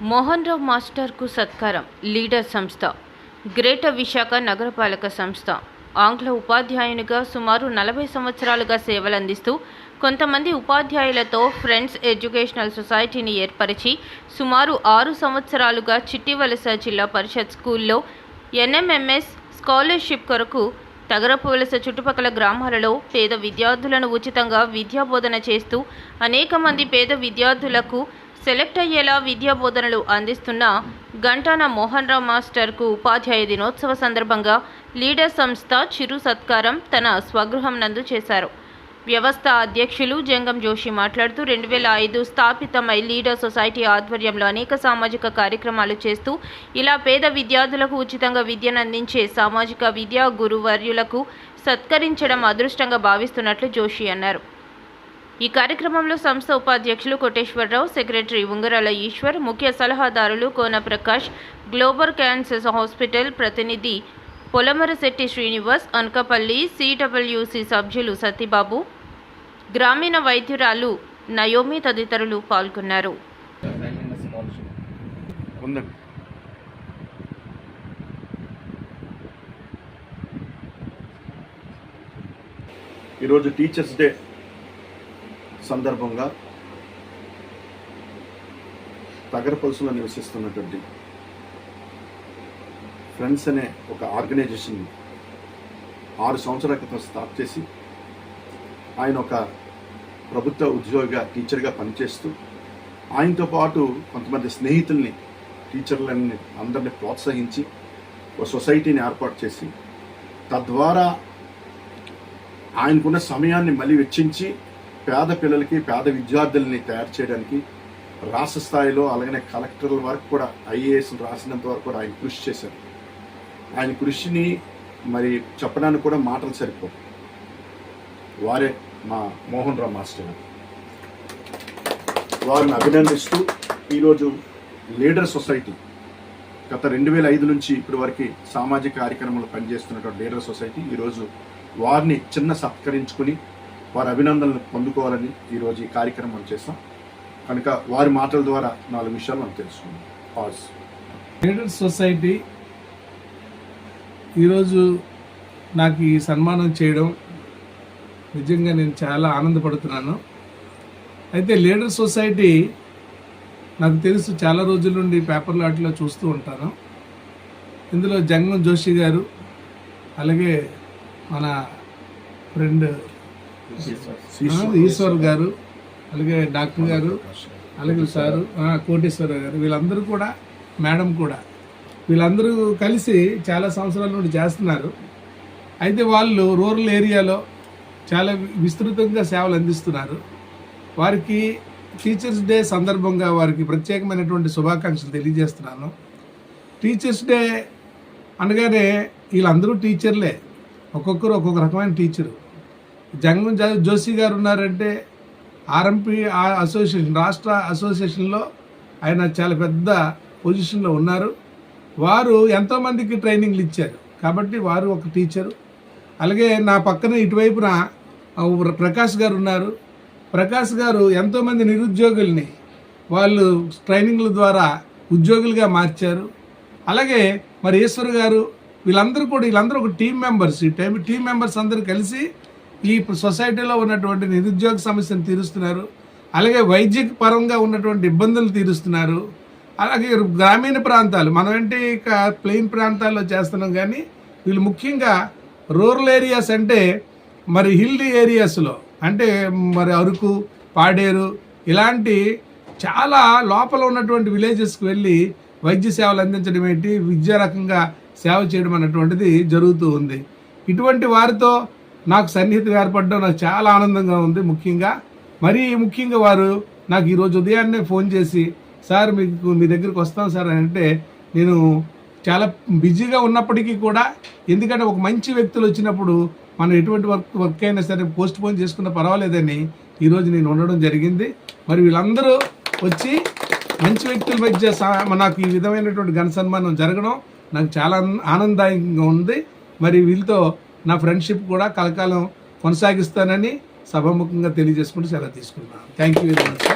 మోహన్ రావు మాస్టర్కు సత్కారం. లీడర్ సంస్థ. గ్రేటర్ విశాఖ నగరపాలక సంస్థ. ఆంగ్ల ఉపాధ్యాయునిగా సుమారు నలభై సంవత్సరాలుగా సేవలందిస్తూ కొంతమంది ఉపాధ్యాయులతో ఫ్రెండ్స్ ఎడ్యుకేషనల్ సొసైటీని ఏర్పరిచి సుమారు ఆరు సంవత్సరాలుగా చిట్టివలస జిల్లా పరిషత్ స్కూల్లో ఎన్ఎంఎంఎస్ స్కాలర్షిప్ కొరకు తగరపువలస చుట్టుపక్కల గ్రామాలలో పేద విద్యార్థులను ఉచితంగా విద్యాబోధన చేస్తూ అనేక మంది పేద విద్యార్థులకు సెలెక్ట్ అయ్యేలా విద్యా బోధనలు అందిస్తున్న గంటాన మోహన్ రావు మాస్టర్కు ఉపాధ్యాయ దినోత్సవ సందర్భంగా లీడర్ సంస్థ చిరు సత్కారం తన స్వగృహం నందు చేశారు. వ్యవస్థ అధ్యక్షులు జంగం జోషి మాట్లాడుతూ రెండు వేల ఐదు స్థాపితమై లీడర్ సొసైటీ ఆధ్వర్యంలో అనేక సామాజిక కార్యక్రమాలు చేస్తూ ఇలా పేద విద్యార్థులకు ఉచితంగా విద్యను అందించే సామాజిక విద్యా గురువర్యులకు సత్కరించడం అదృష్టంగా భావిస్తున్నట్లు జోషి అన్నారు. ఈ కార్యక్రమంలో సంస్థ ఉపాధ్యక్షులు కోటేశ్వరరావు సెక్రటరీ ఉంగరాల ఈశ్వర్ ముఖ్య సలహాదారులు Kona Prakash global cancer hospital ప్రతినిధి పొలమరశెట్టి శ్రీనివాస్ అనకపల్లి సిడబ్ల్యూసి సభ్యులు సత్యబాబు గ్రామీణ వైద్యురాలు నయోమి తదితరులు పాల్గొన్నారు. ఈరోజు టీచర్స్ డే. సందర్భంగా తగరపల్సులో నివసిస్తున్నటువంటి ఫ్రెండ్స్ అనే ఒక ఆర్గనైజేషన్ ఆరు సంవత్సరాల క్రితం స్టార్ట్ చేసి ఆయన ఒక ప్రభుత్వ ఉద్యోగిగా టీచర్గా పనిచేస్తూ ఆయనతో పాటు కొంతమంది స్నేహితుల్ని టీచర్లని అందరిని ప్రోత్సహించి ఒక సొసైటీని ఏర్పాటు చేసి తద్వారా ఆయనకున్న సమయాన్ని మళ్ళీ వెచ్చించి పేద పిల్లలకి పేద విద్యార్థుల్ని తయారు చేయడానికి రాష్ట్ర స్థాయిలో అలాగనే కలెక్టర్ల వరకు కూడా ఐఏఎస్ రాసినంత వరకు కూడా ఆయన కృషి చేశారు ఆయన కృషిని మరి చెప్పడానికి కూడా మాటలు సరిపో వారే మా మోహన్ రావు మాస్టర్ గారు. వారిని అభినందిస్తూ ఈరోజు లీడర్ సొసైటీ గత రెండు వేల ఐదు నుంచి ఇప్పటి వరకు సామాజిక కార్యక్రమంలో పనిచేస్తున్నటువంటి లీడర్ సొసైటీ ఈరోజు వారిని చిన్న సత్కరించుకుని వారి అభినందనలు పొందుకోవాలని ఈరోజు ఈ కార్యక్రమం చేస్తాం. కనుక వారి మాటల ద్వారా నాలుగు విషయాలు మనం తెలుసుకుందాం పాజ్ లీడర్ సొసైటీ ఈరోజు నాకు ఈ సన్మానం చేయడం నిజంగా నేను చాలా ఆనందపడుతున్నాను. అయితే లీడర్ సొసైటీ నాకు తెలుసు చాలా రోజుల నుండి పేపర్లు వాటిలో చూస్తూ ఉంటాను. ఇందులో జంగం జోషి గారు అలాగే మన ఫ్రెండ్ ఈశ్వర్ గారు అలాగే డాక్టర్ గారు అలాగే సారు కోటేశ్వరరావు గారు వీళ్ళందరూ కూడా మేడం కూడా వీళ్ళందరూ కలిసి చాలా సంవత్సరాల నుండి చేస్తున్నారు. అయితే వాళ్ళు రూరల్ ఏరియాలో చాలా విస్తృతంగా సేవలు అందిస్తున్నారు. వారికి టీచర్స్ డే సందర్భంగా వారికి ప్రత్యేకమైనటువంటి శుభాకాంక్షలు తెలియజేస్తున్నాను. టీచర్స్ డే అనగానే వీళ్ళందరూ టీచర్లే. ఒక్కొక్కరు ఒక్కొక్క రకమైన టీచరు. జంగం జోషి గారు ఉన్నారంటే ఆర్ఎంపీ అసోసియేషన్ రాష్ట్ర అసోసియేషన్లో ఆయన చాలా పెద్ద పొజిషన్లో ఉన్నారు. వారు ఎంతోమందికి ట్రైనింగ్లు ఇచ్చారు. కాబట్టి వారు ఒక టీచరు. అలాగే నా పక్కన ఇటువైపున ప్రకాష్ గారు ఉన్నారు ప్రకాష్ గారు ఎంతోమంది నిరుద్యోగుల్ని వాళ్ళు ట్రైనింగ్ల ద్వారా ఉద్యోగులుగా మార్చారు. అలాగే మరి ఈశ్వర్ గారు వీళ్ళందరూ కూడా వీళ్ళందరూ ఒక టీం మెంబర్స్. ఈ టైం టీం మెంబర్స్ అందరూ కలిసి ఈ సొసైటీలో ఉన్నటువంటి నిరుద్యోగ సమస్యను తీరుస్తున్నారు. అలాగే వైద్య పరంగా ఉన్నటువంటి ఇబ్బందులు తీరుస్తున్నారు. అలాగే గ్రామీణ ప్రాంతాలు మనం ఏంటి ఇక ప్లెయిన్ ప్రాంతాల్లో చేస్తున్నాం కానీ వీళ్ళు ముఖ్యంగా రూరల్ ఏరియాస్ అంటే మరి హిల్ ఏరియాస్లో అంటే మరి అరకు పాడేరు ఇలాంటి చాలా లోపల ఉన్నటువంటి విలేజెస్కి వెళ్ళి వైద్య సేవలు అందించడం ఏంటి విద్యా రకంగా సేవ చేయడం అన్నటువంటిది జరుగుతూ ఉంది. ఇటువంటి వారితో నాకు సన్నిహితం ఏర్పడడం నాకు చాలా ఆనందంగా ఉంది ముఖ్యంగా. మరీ ముఖ్యంగా వారు నాకు ఈరోజు ఉదయాన్నే ఫోన్ చేసి సార్ మీకు మీ దగ్గరికి వస్తాం సార్ అని అంటే నేను చాలా బిజీగా ఉన్నప్పటికీ కూడా ఎందుకంటే ఒక మంచి వ్యక్తులు వచ్చినప్పుడు మనం ఎటువంటి వర్క్ వర్క్ అయినా సరే పోస్ట్ పోన్ చేసుకున్న పర్వాలేదని ఈరోజు నేను ఉండడం జరిగింది. మరి వీళ్ళందరూ వచ్చి మంచి వ్యక్తుల మధ్య నాకు ఈ విధమైనటువంటి ఘన సన్మానం జరగడం నాకు చాలా ఆనందదాయకంగా ఉంది. మరి వీళ్ళతో నా ఫ్రెండ్షిప్ కూడా కలకాలం కొనసాగిస్తానని సభాముఖంగా తెలియజేసుకుంటూ సెలవు తీసుకుంటున్నాను. Thank you very much